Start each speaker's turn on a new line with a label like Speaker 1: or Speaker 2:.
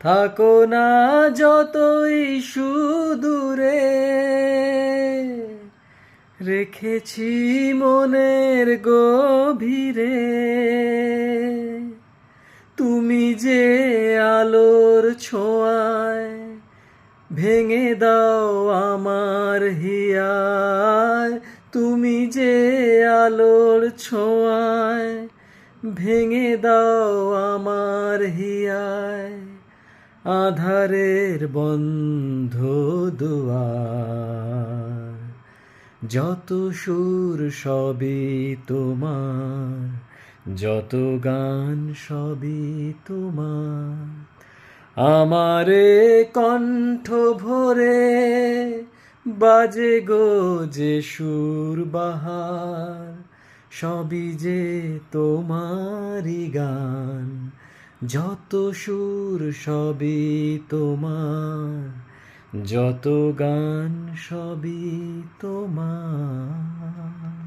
Speaker 1: থাকো না যতই সুদূরে। রেখেছি মনের গভীরে। তুমি যে আলোর ছোঁয়ায় ভেঙে দাও আমার হিয়ায় তুমি যে আলোর ছোঁয়ায় ভেঙে দাও আমার হিয়ায় আধারের বন্ধ দুয়ার। যত সুর সবই তোমার, যত গান সবই তোমার। আমারে কণ্ঠ ভরে বাজে গো যে সুর বাহার, সবই যে তোমারই গান। যত সুর সবই তোমার যত গান সবই তোমার।